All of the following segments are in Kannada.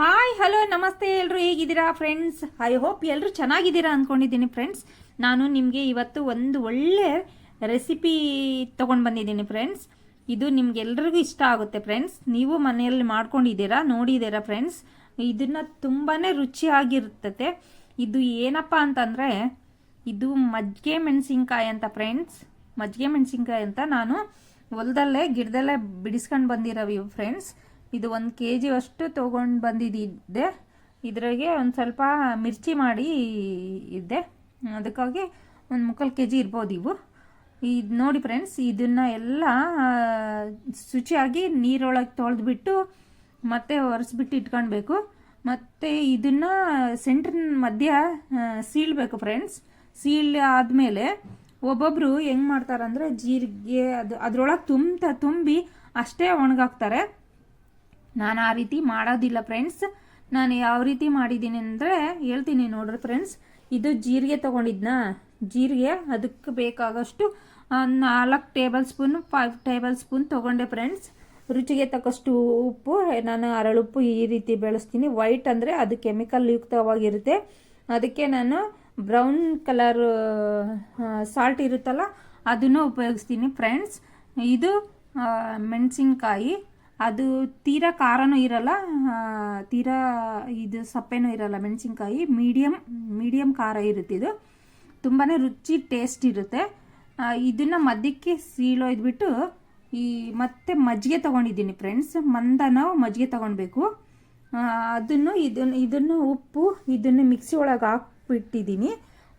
ಹಾಯ್ ಹಲೋ ನಮಸ್ತೆ ಎಲ್ಲರೂ ಹೇಗಿದ್ದೀರಾ ಫ್ರೆಂಡ್ಸ್ ಐ ಹೋಪ್ ಎಲ್ಲರೂ ಚೆನ್ನಾಗಿದ್ದೀರಾ ಅಂದ್ಕೊಂಡಿದ್ದೀನಿ ಫ್ರೆಂಡ್ಸ್ ನಾನು ನಿಮಗೆ ಇವತ್ತು ಒಂದು ಒಳ್ಳೆ ರೆಸಿಪಿ ತೊಗೊಂಡು ಬಂದಿದ್ದೀನಿ ಫ್ರೆಂಡ್ಸ್ ಇದು ನಿಮ್ಗೆಲ್ರಿಗೂ ಇಷ್ಟ ಆಗುತ್ತೆ ಫ್ರೆಂಡ್ಸ್ ನೀವು ಮನೆಯಲ್ಲಿ ಮಾಡ್ಕೊಂಡಿದ್ದೀರಾ, ನೋಡಿದ್ದೀರಾ ಫ್ರೆಂಡ್ಸ್ ಇದನ್ನು ತುಂಬಾ ರುಚಿಯಾಗಿರ್ತತೆ. ಇದು ಏನಪ್ಪ ಅಂತಂದರೆ, ಇದು ಮಜ್ಜಿಗೆ ಮೆಣಸಿನ್ಕಾಯಿ ಅಂತ ಫ್ರೆಂಡ್ಸ್ ಮಜ್ಜಿಗೆ ಮೆಣಸಿನ್ಕಾಯಿ ಅಂತ ನಾನು ಹೊಲದಲ್ಲೇ, ಗಿಡದಲ್ಲೇ ಬಿಡಿಸ್ಕೊಂಡು ಬಂದಿರೋ ಫ್ರೆಂಡ್ಸ್ ಇದು ಒಂದು ಕೆ ಜಿ ಅಷ್ಟು ತೊಗೊಂಡು ಬಂದಿದ್ದೆ ಇದ್ರಾಗೆ ಒಂದು ಸ್ವಲ್ಪ ಮಿರ್ಚಿ ಮಾಡಿ ಇದ್ದೆ. ಅದಕ್ಕಾಗಿ ಒಂದು ಮುಕ್ಕಾಲು ಕೆ ಜಿ ಇರ್ಬೋದು ಇವು. ಇದು ನೋಡಿ ಫ್ರೆಂಡ್ಸ್, ಇದನ್ನು ಎಲ್ಲ ಶುಚಿಯಾಗಿ ನೀರೊಳಗೆ ತೊಳೆದ್ಬಿಟ್ಟು ಮತ್ತೆ ಒರೆಸ್ಬಿಟ್ಟು ಇಟ್ಕೊಳ್ಬೇಕು ಮತ್ತು ಇದನ್ನು ಸೆಂಟ್ರ್ ಮಧ್ಯ ಸೀಳಬೇಕು ಫ್ರೆಂಡ್ಸ್. ಸೀಳ್ ಆದಮೇಲೆ ಒಬ್ಬೊಬ್ಬರು ಹೆಂಗೆ ಮಾಡ್ತಾರಂದ್ರೆ ಜೀರಿಗೆ ಅದು, ಅದರೊಳಗೆ ತುಂಬ ತುಂಬಿ ಅಷ್ಟೇ ಒಣಗಾಕ್ತಾರೆ. ನಾನು ಆ ರೀತಿ ಮಾಡೋದಿಲ್ಲ ಫ್ರೆಂಡ್ಸ್ ನಾನು ಯಾವ ರೀತಿ ಮಾಡಿದ್ದೀನಿ ಅಂದರೆ ಹೇಳ್ತೀನಿ ನೋಡ್ರಿ ಫ್ರೆಂಡ್ಸ್ ಇದು ಜೀರಿಗೆ ತೊಗೊಂಡಿದ್ನಾ? ಜೀರಿಗೆ ಅದಕ್ಕೆ ಬೇಕಾಗಷ್ಟು ನಾಲ್ಕು tablespoon five tablespoon ತೊಗೊಂಡೆ ಫ್ರೆಂಡ್ಸ್ ರುಚಿಗೆ ತಕ್ಕಷ್ಟು ಉಪ್ಪು, ನಾನು ಅರಳುಪ್ಪು ಈ ರೀತಿ ಬೆಳೆಸ್ತೀನಿ. ವೈಟ್ ಅಂದರೆ ಅದು ಕೆಮಿಕಲ್ ಯುಕ್ತವಾಗಿರುತ್ತೆ. ಅದಕ್ಕೆ ನಾನು ಬ್ರೌನ್ ಕಲರ್ ಸಾಲ್ಟ್ ಇರುತ್ತಲ್ಲ, ಅದನ್ನು ಉಪಯೋಗಿಸ್ತೀನಿ ಫ್ರೆಂಡ್ಸ್ ಇದು ಮೆಣಸಿನ್ಕಾಯಿ. ಅದು ತೀರಾ ಖಾರನೂ ಇರಲ್ಲ ತೀರಾ ಇದು ಸಪ್ಪೆನೂ ಇರಲ್ಲ ಮೆಣಸಿನ್ಕಾಯಿ. ಮೀಡಿಯಮ್ ಮೀಡಿಯಮ್ ಖಾರ ಇರುತ್ತೆ ಇದು. ತುಂಬಾ ರುಚಿ, ಟೇಸ್ಟ್ ಇರುತ್ತೆ. ಇದನ್ನು ಮದ್ಯಕ್ಕೆ ಮಧ್ಯಕ್ಕೆ ಸೀಳೊಯ್ದ್ಬಿಟ್ಟು ಈ ಮತ್ತೆ ಮಜ್ಜಿಗೆ ತೊಗೊಂಡಿದ್ದೀನಿ ಫ್ರೆಂಡ್ಸ್. ಮಂದನ ಮಜ್ಜಿಗೆ ತೊಗೊಳ್ಬೇಕು ಅದನ್ನು ಇದನ್ನು ಇದನ್ನು ಉಪ್ಪು, ಇದನ್ನು ಮಿಕ್ಸಿ ಒಳಗೆ ಹಾಕ್ಬಿಟ್ಟಿದ್ದೀನಿ.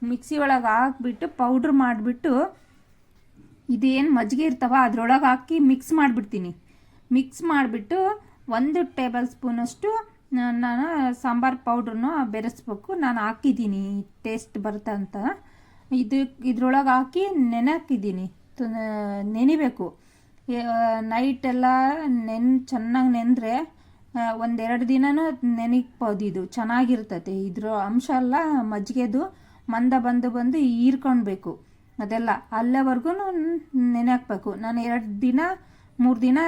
ಮಿಕ್ಸಿ ಒಳಗೆ ಹಾಕ್ಬಿಟ್ಟು ಪೌಡ್ರ್ ಮಾಡಿಬಿಟ್ಟು ಇದೇನು ಮಜ್ಜಿಗೆ ಇರ್ತಾವ ಅದ್ರೊಳಗೆ ಹಾಕಿ ಮಿಕ್ಸ್ ಮಾಡಿಬಿಡ್ತೀನಿ. ಮಿಕ್ಸ್ ಮಾಡಿಬಿಟ್ಟು ಒಂದು ಟೇಬಲ್ ಸ್ಪೂನಷ್ಟು ನಾನು ಸಾಂಬಾರು ಪೌಡ್ರನ್ನು ಬೆರೆಸ್ಬೇಕು. ನಾನು ಹಾಕಿದ್ದೀನಿ, ಟೇಸ್ಟ್ ಬರ್ತಂತ ಇದು, ಇದ್ರೊಳಗೆ ಹಾಕಿ ನೆನೆಹಾಕಿದ್ದೀನಿ ನೆನಿಬೇಕು. ನೈಟ್ ಎಲ್ಲ ನೆನ್, ಚೆನ್ನಾಗಿ ನೆಂದರೆ ಒಂದೆರಡು ದಿನನೂ ನೆನಿಕ್ಬೋದು ಇದು. ಚೆನ್ನಾಗಿರ್ತತೆ. ಇದ್ರ ಅಂಶ ಎಲ್ಲ ಮಜ್ಜಿಗೆದು ಮಂದ ಬಂದು ಬಂದು ಹೀರ್ಕೊಳ್ಬೇಕು. ಅದೆಲ್ಲ ಅಲ್ಲಿವರೆಗೂ ನೆನೆ ಹಾಕ್ಬೇಕು ನಾನು ಎರಡು ದಿನ ಮೂರು ದಿನ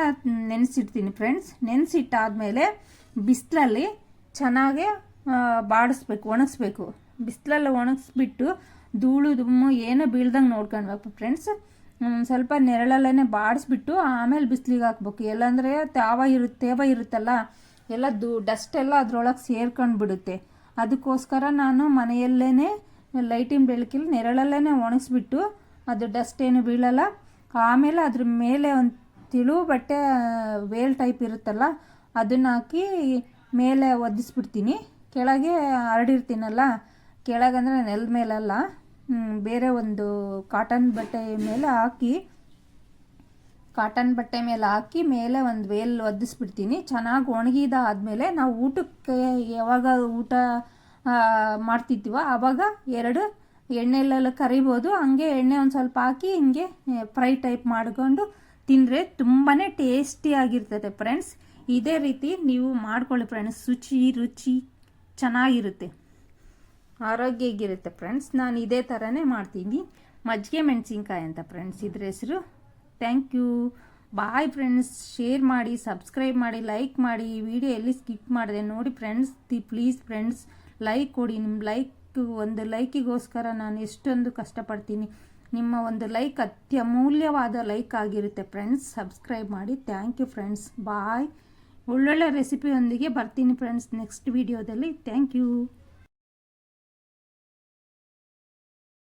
ನೆನೆಸಿಡ್ತೀನಿ ಫ್ರೆಂಡ್ಸ್ ನೆನೆಸಿಟ್ಟಾದಮೇಲೆ ಬಿಸಿಲಲ್ಲಿ ಚೆನ್ನಾಗಿ ಬಾಡಿಸ್ಬೇಕು, ಒಣಗಿಸ್ಬೇಕು. ಬಿಸಿಲಲ್ಲಿ ಒಣಗಿಸ್ಬಿಟ್ಟು ಧೂಳು ದುಮ್ಮು ಏನೂ ಬೀಳ್ದಂಗೆ ನೋಡ್ಕೊಳ್ಬೇಕು ಫ್ರೆಂಡ್ಸ್ ಸ್ವಲ್ಪ ನೆರಳಲ್ಲೇ ಬಾಡಿಸ್ಬಿಟ್ಟು ಆಮೇಲೆ ಬಿಸಿಲಿಗೆ ಹಾಕ್ಬೇಕು. ಎಲ್ಲಂದರೆ ತಾವ ಇರುತ್ತೆ ತೇವ ಇರುತ್ತಲ್ಲ, ಎಲ್ಲ ದೂ ಡಸ್ಟ್ ಎಲ್ಲ ಅದ್ರೊಳಗೆ ಸೇರ್ಕೊಂಡು ಬಿಡುತ್ತೆ ಅದಕ್ಕೋಸ್ಕರ ನಾನು ಮನೆಯಲ್ಲೇ ಲೈಟಿನ ಬೆಳಕಿಲ್ಲಿ ನೆರಳಲ್ಲೇ ಒಣಗಿಸ್ಬಿಟ್ಟು ಅದು ಡಸ್ಟ್ ಏನು ಬೀಳಲ್ಲ. ಆಮೇಲೆ ಅದ್ರ ಮೇಲೆ ಒಂದು ತಿಳು ಬಟ್ಟೆ, ವೇಲ್ ಟೈಪ್ ಇರುತ್ತಲ್ಲ, ಅದನ್ನು ಹಾಕಿ ಮೇಲೆ ಒದಿಸ್ಬಿಡ್ತೀನಿ ಕೆಳಗೆ ಹರಡಿರ್ತೀನಲ್ಲ, ಕೆಳಗಂದರೆ ನೆಲದ ಮೇಲಲ್ಲ ಬೇರೆ ಒಂದು ಕಾಟನ್ ಬಟ್ಟೆ ಮೇಲೆ ಹಾಕಿ ಕಾಟನ್ ಬಟ್ಟೆ ಮೇಲೆ ಹಾಕಿ ಮೇಲೆ ಒಂದು ವೇಲ್ ಒದಿಸ್ಬಿಡ್ತೀನಿ ಚೆನ್ನಾಗಿ ಒಣಗಿದ ಆದಮೇಲೆ ನಾವು ಊಟಕ್ಕೆ ಯಾವಾಗ ಊಟ ಮಾಡ್ತಿದ್ದೀವೋ ಆವಾಗ ಎರಡು ಎಣ್ಣೆಲೆಲ್ಲ ಕರಿಬೋದು. ಹಂಗೆ ಎಣ್ಣೆ ಒಂದು ಸ್ವಲ್ಪ ಹಾಕಿ ಹಿಂಗೆ ಫ್ರೈ ಟೈಪ್ ಮಾಡ್ಕೊಂಡು ತಿಂದರೆ ತುಂಬಾ ಟೇಸ್ಟಿಯಾಗಿರ್ತದೆ ಫ್ರೆಂಡ್ಸ್ ಇದೇ ರೀತಿ ನೀವು ಮಾಡ್ಕೊಳ್ಳಿ ಫ್ರೆಂಡ್ಸ್ ಶುಚಿ, ರುಚಿ ಚೆನ್ನಾಗಿರುತ್ತೆ. ಆರೋಗ್ಯಗಿರುತ್ತೆ ಫ್ರೆಂಡ್ಸ್ ನಾನು ಇದೇ ಥರನೇ ಮಾಡ್ತೀನಿ. ಮಜ್ಜಿಗೆ ಮೆಣಸಿನ್ಕಾಯಿ ಅಂತ ಫ್ರೆಂಡ್ಸ್ ಇದ್ರ ಹೆಸರು thank you bye friends share ಮಾಡಿ ಸಬ್ಸ್ಕ್ರೈಬ್ ಮಾಡಿ ಲೈಕ್ ಮಾಡಿ. ವಿಡಿಯೋ ಎಲ್ಲಿ ಸ್ಕಿಪ್ ಮಾಡಿದೆ ನೋಡಿ friends the please friends like ಕೊಡಿ. ನಿಮ್ಮ ಲೈಕ್ ಒಂದು ಲೈಕಿಗೋಸ್ಕರ ನಾನು ಎಷ್ಟೊಂದು ಕಷ್ಟಪಡ್ತೀನಿ. ನಿಮ್ಮ ಒಂದು ಲೈಕ್ ಅತ್ಯಮೂಲ್ಯವಾದ ಲೈಕ್ ಆಗಿರುತ್ತೆ ಫ್ರೆಂಡ್ಸ್. ಸಬ್ಸ್ಕ್ರೈಬ್ ಮಾಡಿ. Thank you friends. ಬಾಯ್. ಒಳ್ಳೊಳ್ಳೆ ರೆಸಿಪಿಯೊಂದಿಗೆ ಬರ್ತೀನಿ ಫ್ರೆಂಡ್ಸ್ ನೆಕ್ಸ್ಟ್ ವಿಡಿಯೋದಲ್ಲಿ. Thank you.